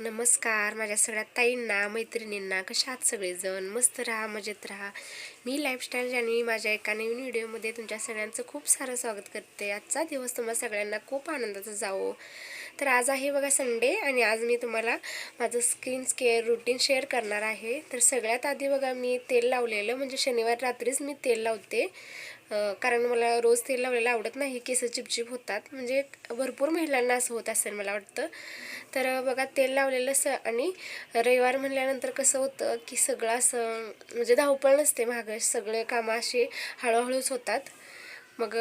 नमस्कार. माझ्या सगळ्या ताईंना मैत्रिणींना कशा आहात सगळेजण? मस्त राहा मजेत राहा. मी लाईफस्टाईल जान्हवी माझ्या एका नवीन व्हिडिओमध्ये तुमच्या सगळ्यांचं खूप सारं स्वागत करते. आजचा दिवस तुम्हाला सगळ्यांना खूप आनंदाचा जावो. तर आज आहे बघा संडे आणि आज मी तुम्हाला माझं स्किन केअर रुटीन शेअर करणार आहे. तर सगळ्यात आधी बघा मी तेल लावलेलं म्हणजे शनिवार रात्रीच मी तेल लावते. कारण मला रोज तेल लावलेलं आवडत नाही केस चिपचिप होतात. म्हणजे भरपूर महिलांना असं होत असेल मला वाटतं. तर बघा तेल लावलेलं स आणि रविवार म्हणल्यानंतर कसं होतं की सगळं असं म्हणजे धावपळ नसते मागं. सगळे कामं असे हळूहळूच होतात. मग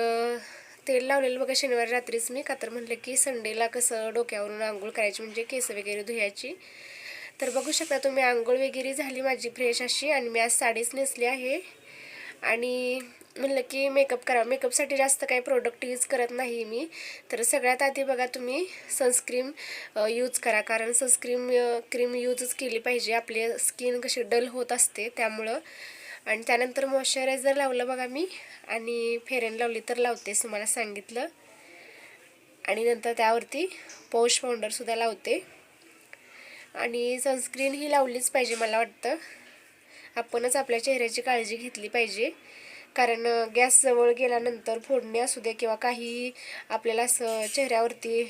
तेल लावलेलं बघा शनिवार रात्रीच मी. का तर म्हटलं की संडेला कसं डोक्यावरून आंघोळ करायची म्हणजे केस वगैरे धुयाची तर बघू शकता तुम्ही आंघोळ वगैरे झाली माझी फ्रेश अशी आणि मी आज साडीच नेसली आहे. आणि म्हणलं की मेकअप करा मेकअपसाठी जास्त काही प्रोडक्ट यूज करत नाही मी. तर सगळ्यात आधी बघा तुम्ही सनस्क्रीम यूज करा. कारण सनस्क्रीम क्रीम यूजच केली पाहिजे. आपली स्किन कशी डल होत असते त्यामुळं आणि त्यानंतर मॉइश्चरायझर लावलं बघा मी आणि फेरेन लावली तर लावतेच तुम्हाला सांगितलं. आणि नंतर त्यावरती पौश पावडरसुद्धा लावते. आणि सनस्क्रीन ही लावलीच पाहिजे मला वाटतं. आपणच आपल्या चेहऱ्याची काळजी घेतली पाहिजे. कारण गॅस जवळ गेल्यानंतर फोडणी असू दे किंवा काही आपल्याला असं चेहऱ्यावरती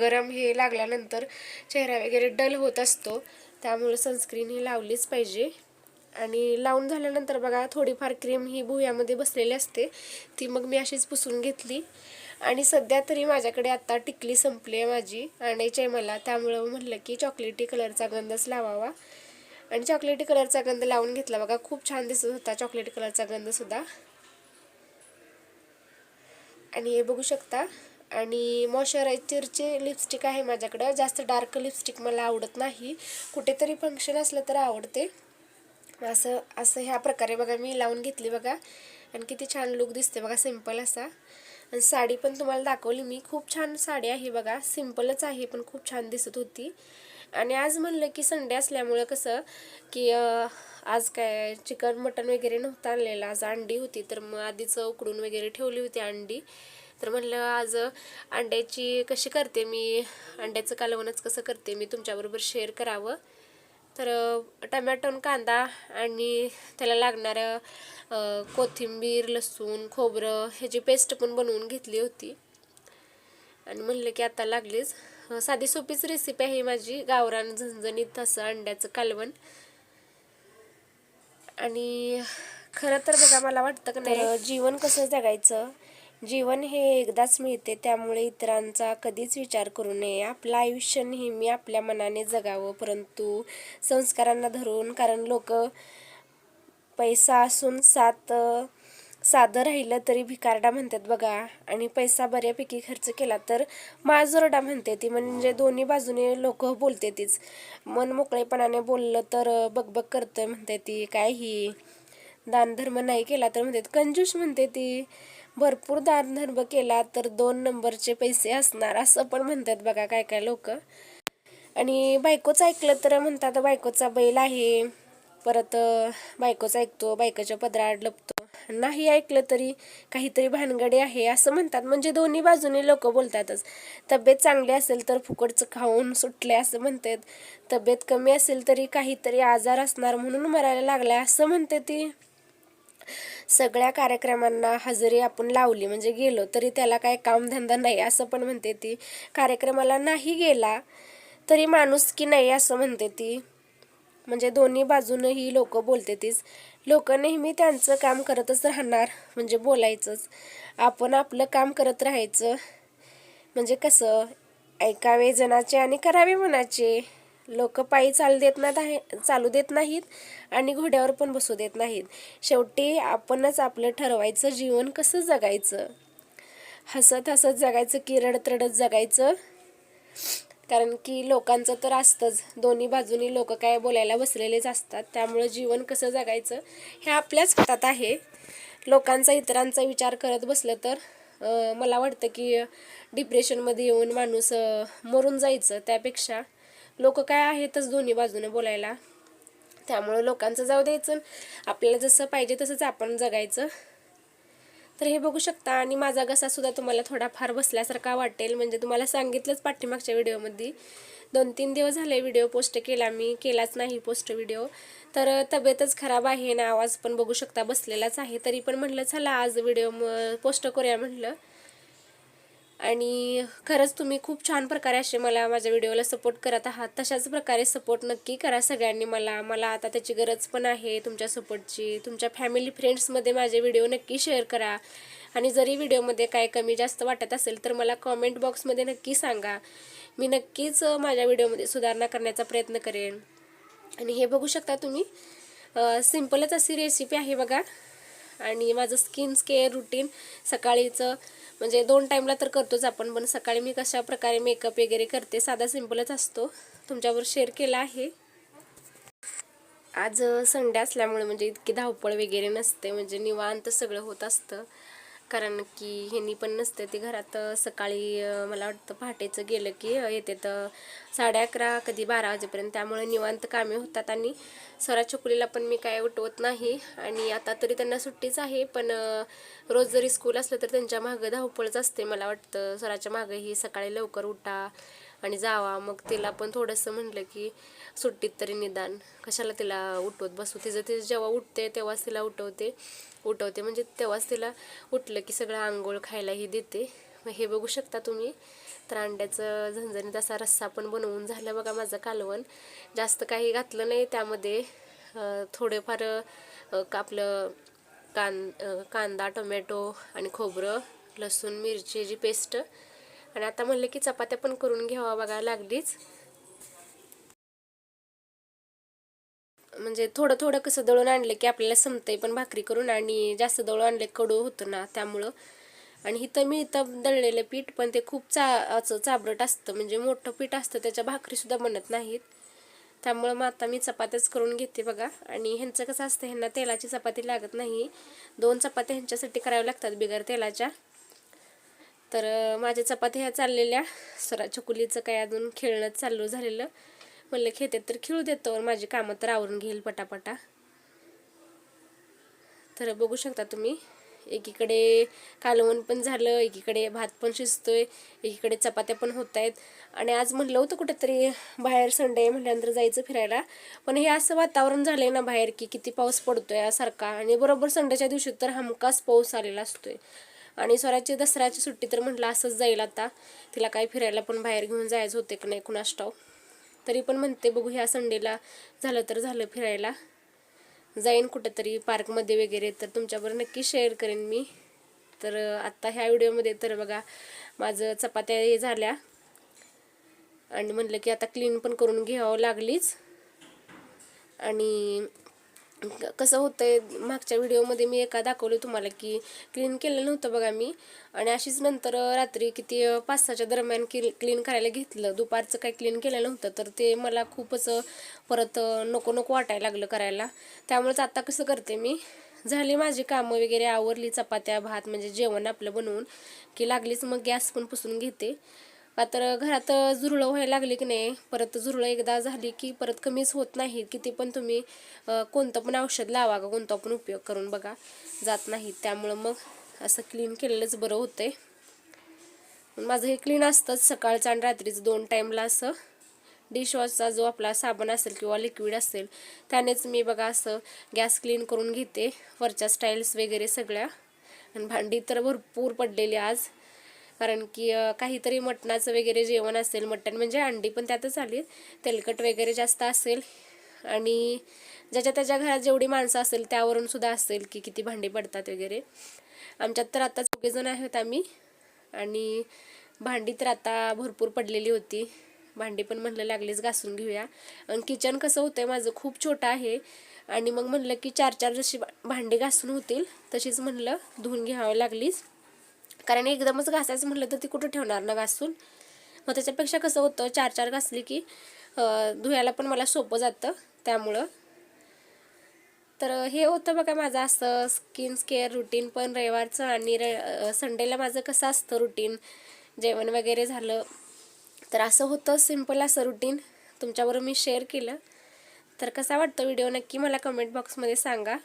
गरम हे लागल्यानंतर चेहरा वगैरे डल होत असतो. त्यामुळे सनस्क्रीन ही लावलीच पाहिजे. आणि लावून झाल्यानंतर बघा थोडीफार क्रीम ही भुयामध्ये बसलेली असते. ती मग मी अशीच पुसून घेतली. आणि सध्या तरी माझ्याकडे आता टिकली संपली आहे माझी आणायची आहे मला. त्यामुळं म्हटलं की चॉकलेटी कलरचा गंधच लावावा. आणि चॉकलेटी कलरचा गंध लावून घेतला बघा खूप छान दिसत होता चॉकलेटी कलरचा गंधसुद्धा आणि हे बघू शकता. आणि मॉइश्चरायझरचे लिपस्टिक आहे माझ्याकडं. जास्त डार्क लिपस्टिक मला आवडत नाही. कुठेतरी फंक्शन असलं तर आवडते. असं असं ह्या प्रकारे बघा मी लावून घेतली बघा. आणि किती छान लुक दिसते बघा सिंपल असा. आणि साडी पण तुम्हाला दाखवली मी. खूप छान साडी आहे बघा. सिंपलच आहे पण खूप छान दिसत होती. आणि आज म्हणलं की संडे असल्यामुळं कसं की आज काय चिकन मटन वगैरे नव्हतं आणलेलं. आज अंडी होती तर मग आधीच उकडून वगैरे ठेवली होती अंडी. तर म्हणलं आज अंड्याची कशी करते मी? अंड्याचं कालवणच कसं करते मी? तुमच्याबरोबर शेअर करावं. तर टमॅटो आणि कांदा आणि त्याला लागणारं कोथिंबीर लसूण खोबरं ह्याची पेस्ट पण बनवून घेतली होती. आणि म्हणलं की आता लागलीच. साधी सोपीच रेसिपी आहे माझी गावरान झणझणीत असं अंड्याचं कालवण. आणि खरं तर बघा मला वाटतं की नाही जीवन कसं जगायचं? जीवन हे एकदाच मिळते त्यामुळे इतरांचा कधीच विचार करू नये. आपलं आयुष्य नेहमी आपल्या मनाने जगावं परंतु संस्कारांना धरून कारण लोक पैसा असून सात साधं राहिलं तरी भिकारडा म्हणतात बघा. आणि पैसा बऱ्यापैकी खर्च केला तर माजोरडा म्हणते ती म्हणजे दोन्ही बाजूने लोक बोलते तीच. मन मोकळेपणाने बोललं तर बकबक करतं म्हणते ती काय ही दानधर्म नाही केला तर म्हणतात कंजूस म्हणते ती. भरपूर दानधर्म केला तर दोन नंबरचे पैसे असणार असं पण म्हणतात बघा काय काय लोक. आणि बायकोचं ऐकलं तर म्हणतात बायकोचा बैल आहे. परत अं, बायकोचं ऐकतो बायकोच्या पदराआड लपतो. नाही ऐकलं तरी काहीतरी भानगडी आहे असं म्हणतात. म्हणजे दोन्ही बाजूने लोक बोलतातच. तब्येत चांगली असेल तर फुकटचं खाऊन सुटले असं म्हणतात. तब्येत कमी असेल तरी काहीतरी आजार असणार म्हणून मरायला लागलाय असं म्हणते ती. सगळ्या कार्यक्रमांना हजेरी आपण लावली म्हणजे गेलो तरी त्याला काय कामधंदा नाही असं पण म्हणते ती. कार्यक्रमाला नाही गेला तरी माणूस की नाही असं म्हणते ती. म्हणजे दोन्ही बाजूनं ही लोक बोलते तीच. लोक नेहमी त्यांचं काम करतच राहणार म्हणजे बोलायचंच. आपण आपलं काम करत राहायचं. म्हणजे कसं ऐकावे जनाचे आणि करावे मनाचे. लोक पायी चालू देत नाहीत आहे चालू देत नाहीत आणि घोड्यावर पण बसू देत नाहीत. शेवटी आपणच आपलं ठरवायचं जीवन कसं जगायचं? हसत हसत जगायचं की रडत रडत जगायचं? कारण की लोकांचं तर असतंच. दोन्ही बाजूनी लोक काय बोलायला बसलेलेच असतात. त्यामुळं जीवन कसं जगायचं हे आपल्याच हातात आहे. लोकांचा इतरांचा विचार करत बसलं तर मला वाटतं की डिप्रेशनमध्ये येऊन माणूस मरून जायचं त्यापेक्षा. लोक काय आहेतच दोन्ही बाजूने बोलायला. त्यामुळं लोकांचं जाऊ द्यायचं आपल्याला जसं पाहिजे तसंच आपण जगायचं. तर हे बघू शकता आणि माझा घसासुद्धा तुम्हाला थोडाफार बसल्यासारखा वाटेल. म्हणजे तुम्हाला सांगितलंच पाठीमागच्या व्हिडिओमध्ये. दोन तीन दिवस झाले व्हिडिओ पोस्ट केला मी. केलाच नाही पोस्ट व्हिडिओ. तर तब्येतच खराब आहे ना आवाज पण बघू शकता बसलेलाच आहे. तरी पण म्हटलं चला आज व्हिडिओ पोस्ट करूया म्हटलं आणि खरंच तुम्ही खूप छान प्रकारे असे मला माझ्या व्हिडिओला सपोर्ट करत आहात. तशाच प्रकारे सपोर्ट नक्की करा सगळ्यांनी मला. मला आता त्याची गरज पण आहे तुमच्या सपोर्टची तुमच्या फॅमिली फ्रेंड्समध्ये माझे व्हिडिओ नक्की शेअर करा. आणि जरी व्हिडिओमध्ये काय कमी जास्त वाटत असेल तर मला कॉमेंट बॉक्समध्ये नक्की सांगा. मी नक्कीच माझ्या व्हिडिओमध्ये सुधारणा करण्याचा प्रयत्न करेन. आणि हे बघू शकता तुम्ही सिम्पलच अशी रेसिपी आहे बघा. आणि माझं स्किन केअर रुटीन सकाळीचं म्हणजे दोन टाईमला तर करतोच आपण पण सकाळी मी कशा प्रकारे मेकअप वगैरे करते साधा सिम्पलच असतो. तुमच्यावर शेअर केला आहे. आज संडे असल्यामुळे म्हणजे इतकी धावपळ वगैरे नसते म्हणजे निवांत सगळं होत असतं. कारण की ह्यांनी पण नसते ती घरात सकाळी मला वाटतं पहाटेचं गेलं की येते तर साडे अकरा कधी बारा वाजेपर्यंत. त्यामुळे निवांत कामे होतात आणि स्वरा चकुलीला पण मी काय उठवत नाही. आणि आता तरी त्यांना सुट्टीच आहे पण रोज जरी स्कूल असलं तर त्यांच्या मागं धावपळच असते मला वाटतं. स्वराच्या मागंही सकाळी लवकर उठा आणि जावा. मग तिला पण थोडंसं म्हटलं की सुट्टीत तरी निदान कशाला तिला उठवत बसू? तिचं तिचं जेव्हा उठते तेव्हाच तिला उठवते. उठवते म्हणजे तेव्हाच तिला उठलं की सगळं आंघोळ खायलाही देते. मग हे बघू शकता तुम्ही तर अंड्याचं झणझणीत असा रस्सा पण बनवून झालं बघा माझं कालवण. जास्त काही घातलं नाही त्यामध्ये. थोडेफार आपलं कान कांदा टोमॅटो आणि खोबरं लसूण मिरचीची पेस्ट आणि आता म्हणलं की चपात्या पण करून घ्यावा बघा लागलीच. म्हणजे थोडं थोडं कसं दळून आणलं की आपल्याला संपतंय पण भाकरी करून आणि जास्त दळून आणले कडू होतं ना त्यामुळं. आणि इथं मी इथं दळलेलं पीठ पण ते खूप चा असं चाबरट असतं म्हणजे मोठं पीठ असतं त्याच्या भाकरीसुद्धा बनत नाहीत. त्यामुळं मग आता मी चपात्याच करून घेते बघा. आणि ह्यांचं कसं असतं ह्यांना तेलाची चपाती लागत नाही. दोन चपात्या ह्यांच्यासाठी कराव्या लागतात बिगर तेलाच्या. तर माझ्या चपात्या ह्या चाललेल्या. सरा चकुलीचं काय अजून खेळणं चालू झालेलं. म्हणलं खेळते तर खेळू देतो माझी कामं तर आवरून घेईल पटापटा. तर बघू शकता तुम्ही एकीकडे कालवण पण झालं एकीकडे भात पण शिजतोय एकीकडे चपात्या पण होत आहेत आणि आज म्हणलं होतं कुठेतरी बाहेर संडे म्हटल्यानंतर जायचं फिरायला. पण हे असं वातावरण झालंय ना बाहेर की किती पाऊस पडतोय सारखा आणि बरोबर संडेच्या दिवशी तर हमखास पाऊस आलेला असतोय. आणि स्वराची दसऱ्याची सुट्टी तर म्हटलं असंच जाईल आता. तिला काय फिरायला पण बाहेर घेऊन जायचं होते की नाही कुणाष्टाव तरी पण म्हणते बघू ह्या संडेला झालं तर झालं फिरायला. जाईन कुठंतरी पार्कमध्ये वगैरे तर तुमच्याबरोबर नक्की शेअर करेन मी. तर आत्ता ह्या व्हिडिओमध्ये तर बघा माझं चपात्या हे झाल्या. आणि म्हणलं की आता क्लीन पण करून घ्यावं लागलीच. आणि कसं होतंय मागच्या व्हिडिओमध्ये मी एका दाखवलं तुम्हाला की क्लीन केलं नव्हतं बघा मी. आणि अशीच नंतर रात्री किती पाच सहाच्या दरम्यान क्लीन करायला घेतलं. दुपारचं काही क्लीन केलं नव्हतं तर ते मला खूपच परत नको नको वाटायला लागलं करायला. त्यामुळेच आता कसं करते मी झाली माझी कामं वगैरे आवरली चपात्या भात म्हणजे जेवण आपलं बनवून की लागलीच मग गॅस पण पुसून घेते. का तर घरात झुरळं व्हायला लागली की नाही परत झुरळं एकदा झाली की परत कमीच होत नाही. किती पण तुम्ही कोणतं पण औषध लावा का कोणता पण उपयोग करून बघा जात नाही. त्यामुळं मग असं क्लीन केलेलंच बरं होतंय. माझं हे क्लीन असतंच सकाळचं आणि रात्रीचं दोन टाईमला असं डिशवॉशचा जो आपला साबण असेल किंवा लिक्विड असेल त्यानेच मी बघा असं गॅस क्लीन करून घेते. वरच्या स्टाईल्स वगैरे सगळ्या. आणि भांडी तर भरपूर पडलेली आज. कारण की काहीतरी मटणाचं वगैरे जेवण असेल मटण म्हणजे अंडी पण त्यातच आली. तेलकट वगैरे जास्त असेल. आणि ज्याच्या त्याच्या घरात जेवढी माणसं असेल त्यावरून सुद्धा असेल की किती भांडी पडतात वगैरे. आमच्यात तर आता चौघेजण आहोत आम्ही. आणि भांडी तर आता भरपूर पडलेली होती. भांडी पण म्हणलं लागलीच घासून घेऊया. आणि किचन कसं होतंय माझं खूप छोटं आहे. आणि मग म्हणलं की चार चार जशी भांडी घासून होतील तशीच म्हणलं धुवून घ्यावं लागलीच. कारण एकदमच घासायचं म्हटलं तर ती कुठं ठेवणार ना घासून? मग त्याच्यापेक्षा कसं होतं चार चार घासली की धुयाला पण मला सोपं जातं त्यामुळं. तर हे होतं बघा माझं असं स्किन केअर रुटीन पण रविवारचं आणि र संडेला माझं कसं असतं रुटीन जेवण वगैरे झालं तर असं होतं सिंपल असं रुटीन तुमच्याबरोबर मी शेअर केलं. तर कसा वाटतं व्हिडिओ नक्की मला कमेंट बॉक्समध्ये सांगा.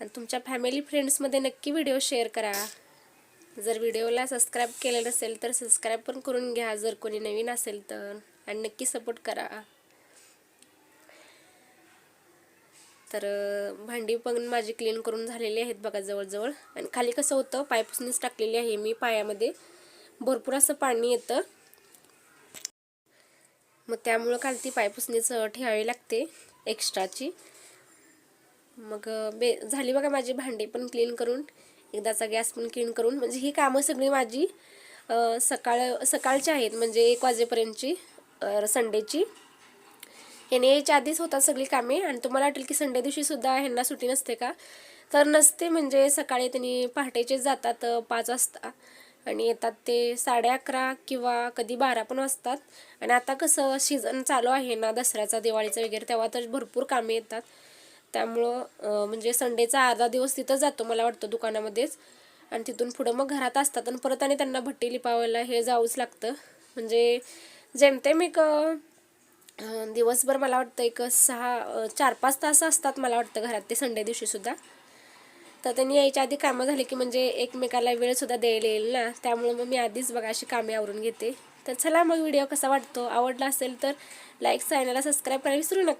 आणि तुमच्या फॅमिली फ्रेंड्समध्ये नक्की व्हिडिओ शेअर करा. जर व्हिडिओला सबस्क्राईब केलं नसेल तर सबस्क्राईब पण करून घ्या. जर कोणी नवीन असेल तर. आणि नक्की सपोर्ट करा. तर भांडी पण माझी क्लीन करून झालेली आहेत बघा जवळजवळ. आणि खाली कसं होतं पायपुसनीच टाकलेली आहे मी पायामध्ये. भरपूर असं पाणी येतं. मग त्यामुळं खालती पायपुसणीच ठेवावी लागते एक्स्ट्राची मग बे झाली बघा माझी भांडी पण क्लीन करून. एकदाचा गॅस पण क्लीन करून. म्हणजे ही कामं सगळी माझी सकाळ सकाळची आहेत. म्हणजे एक वाजेपर्यंतची संडेची. ह्याने याच्या आधीच होतात सगळी कामे. आणि तुम्हाला वाटेल की संडे दिवशीसुद्धा ह्यांना सुट्टी नसते का? तर नसते. म्हणजे सकाळी त्यांनी पहाटेचे जातात पाच वाजता. आणि येतात ते साडे अकरा किंवा कधी बारा पण वाजतात. आणि आता कसं सीझन चालू आहे ना दसऱ्याचा दिवाळीचा वगैरे तेव्हा तर भरपूर कामे येतात. त्यामुळं म्हणजे संडेचा अर्धा दिवस तिथं जातो मला वाटतं दुकानामध्येच. आणि तिथून पुढं मग घरात असतात आणि परत आणि त्यांना भट्टी लिपावायला हे जाऊच लागतं. म्हणजे जेमतेम एक दिवसभर मला वाटतं एक सहा चार पाच तास असतात मला वाटतं घरात ते संडे दिवशीसुद्धा तर त्यांनी यायच्या आधी कामं झाली की म्हणजे एकमेकाला वेळसुद्धा द्यायला येईल ना. त्यामुळे मग मी आधीच बघा अशी कामे आवरून घेते. तर चला मग व्हिडिओ कसा वाटतो आवडला असेल तर लाईक चॅनलला सबस्क्राईब करायला विसरू नका.